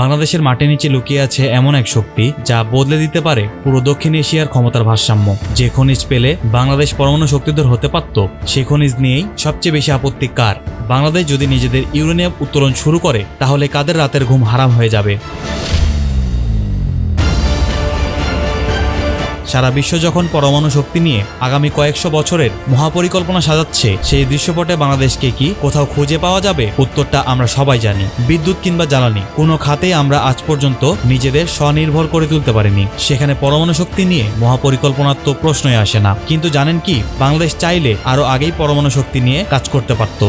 বাংলাদেশের মাটির নিচে লুকিয়ে আছে এমন এক শক্তি যা বদলে দিতে পারে পুরো দক্ষিণ এশিয়ার ক্ষমতার ভারসাম্য। যে খনিজ পেলে বাংলাদেশ পরমাণু শক্তিধর হতে পারত, সে খনিজ নিয়েই সবচেয়ে বেশি আপত্তি কার? বাংলাদেশ যদি নিজেদের ইউরেনিয়াম উত্তোলন শুরু করে, তাহলে কাদের রাতের ঘুম হারাম হয়ে যাবে? সারা বিশ্ব যখন পরমাণু শক্তি নিয়ে আগামী কয়েকশো বছরের মহাপরিকল্পনা সাজাচ্ছে, সেই দৃশ্যপটে বাংলাদেশকে কি কোথাও খুঁজে পাওয়া যাবে? উত্তরটা আমরা সবাই জানি। বিদ্যুৎ কিংবা জ্বালানি। কোনো খাতেই আমরা আজ পর্যন্ত নিজেদের স্বনির্ভর করে তুলতে পারিনি। সেখানে পরমাণু শক্তি নিয়ে মহাপরিকল্পনার তো প্রশ্নই আসে না। কিন্তু জানেন কি, বাংলাদেশ চাইলে আরও আগেই পরমাণু শক্তি নিয়ে কাজ করতে পারত।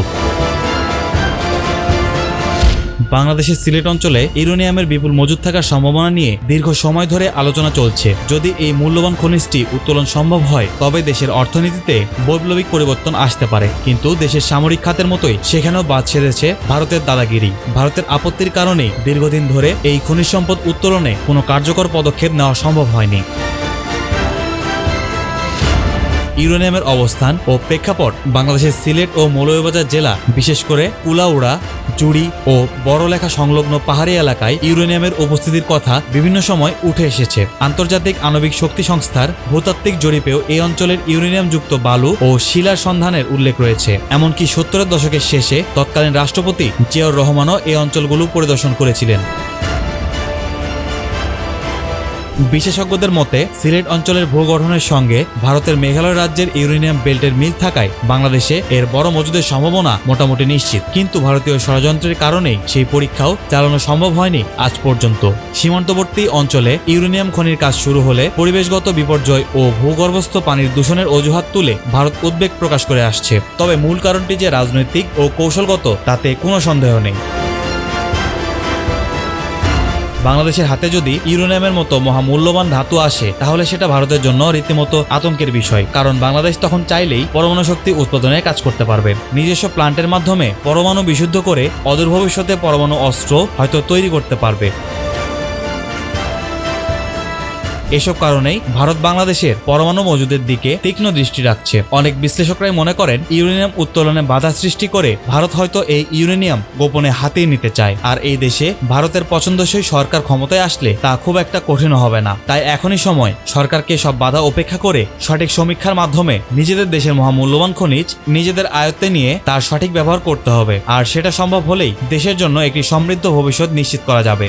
বাংলাদেশের সিলেট অঞ্চলে ইউরেনিয়ামের বিপুল মজুদ থাকার সম্ভাবনা নিয়ে দীর্ঘ সময় ধরে আলোচনা চলছে। যদি এই মূল্যবান খনিজটি উত্তোলন সম্ভব হয়, তবে দেশের অর্থনীতিতে বৈপ্লবিক পরিবর্তন আসতে পারে। কিন্তু দেশের সামরিক খাতের মতোই সেখানেও বাদ সেধেছে ভারতের দাদাগিরি। ভারতের আপত্তির কারণে দীর্ঘদিন ধরে এই খনিজ সম্পদ উত্তোলনে কোনো কার্যকর পদক্ষেপ নেওয়া সম্ভব হয়নি। ইউরেনিয়ামের অবস্থান ও প্রেক্ষাপট বাংলাদেশের সিলেট ও মৌলভীবাজার জেলা, বিশেষ করে কুলাউড়া জুড়ি ও বড়লেখা সংলগ্ন পাহাড়ি এলাকায় ইউরেনিয়ামের উপস্থিতির কথা বিভিন্ন সময় উঠে এসেছে। আন্তর্জাতিক আণবিক শক্তি সংস্থার ভূতাত্ত্বিক জরিপেও এই অঞ্চলের ইউরেনিয়ামযুক্ত বালু ও শিলার সন্ধানের উল্লেখ রয়েছে। এমনকি সত্তরের দশকের শেষে তৎকালীন রাষ্ট্রপতি জিয়াউর রহমানও এই অঞ্চলগুলো পরিদর্শন করেছিলেন। বিশেষজ্ঞদের মতে, সিলেট অঞ্চলের ভূগঠনের সঙ্গে ভারতের মেঘালয় রাজ্যের ইউরেনিয়াম বেল্টের মিল থাকায় বাংলাদেশে এর বড় মজুদের সম্ভাবনা মোটামুটি নিশ্চিত। কিন্তু ভারতীয় ষড়যন্ত্রের কারণেই সেই পরীক্ষাও চালানো সম্ভব হয়নি আজ পর্যন্ত। সীমান্তবর্তী অঞ্চলে ইউরেনিয়াম খনির কাজ শুরু হলে পরিবেশগত বিপর্যয় ও ভূগর্ভস্থ পানির দূষণের অজুহাত তুলে ভারত উদ্বেগ প্রকাশ করে আসছে। তবে মূল কারণটি যে রাজনৈতিক ও কৌশলগত, তাতে কোনো সন্দেহ নেই। বাংলাদেশের হাতে যদি ইউরোনিয়ামের মতো মহামূল্যবান ধাতু আসে, তাহলে সেটা ভারতের জন্য রীতিমতো আতঙ্কের বিষয়। কারণ বাংলাদেশ তখন চাইলেই পরমাণু শক্তি উৎপাদনে কাজ করতে পারবে। নিজস্ব প্লান্টের মাধ্যমে পরমাণু বিশুদ্ধ করে অদূর ভবিষ্যতে পরমাণু অস্ত্র হয়তো তৈরি করতে পারবে। এসব কারণেই ভারত বাংলাদেশের পরমাণু মজুদের দিকে তীক্ষ্ণ দৃষ্টি রাখছে। অনেক বিশ্লেষকরাই মনে করেন, ইউরেনিয়াম উত্তোলনে বাধা সৃষ্টি করে ভারত হয়তো এই ইউরেনিয়াম গোপনে হাতিয়ে নিতে চায়। আর এই দেশে ভারতের পছন্দসই সরকার ক্ষমতায় আসলে তা খুব একটা কঠিন হবে না। তাই এখনই সময় সরকারকে সব বাধা উপেক্ষা করে সঠিক সমীক্ষার মাধ্যমে নিজেদের দেশের মহামূল্যবান খনিজ, নিজেদের আয়ত্তে নিয়ে তার সঠিক ব্যবহার করতে হবে। আর সেটা সম্ভব হলেই দেশের জন্য একটি সমৃদ্ধ ভবিষ্যৎ নিশ্চিত করা যাবে।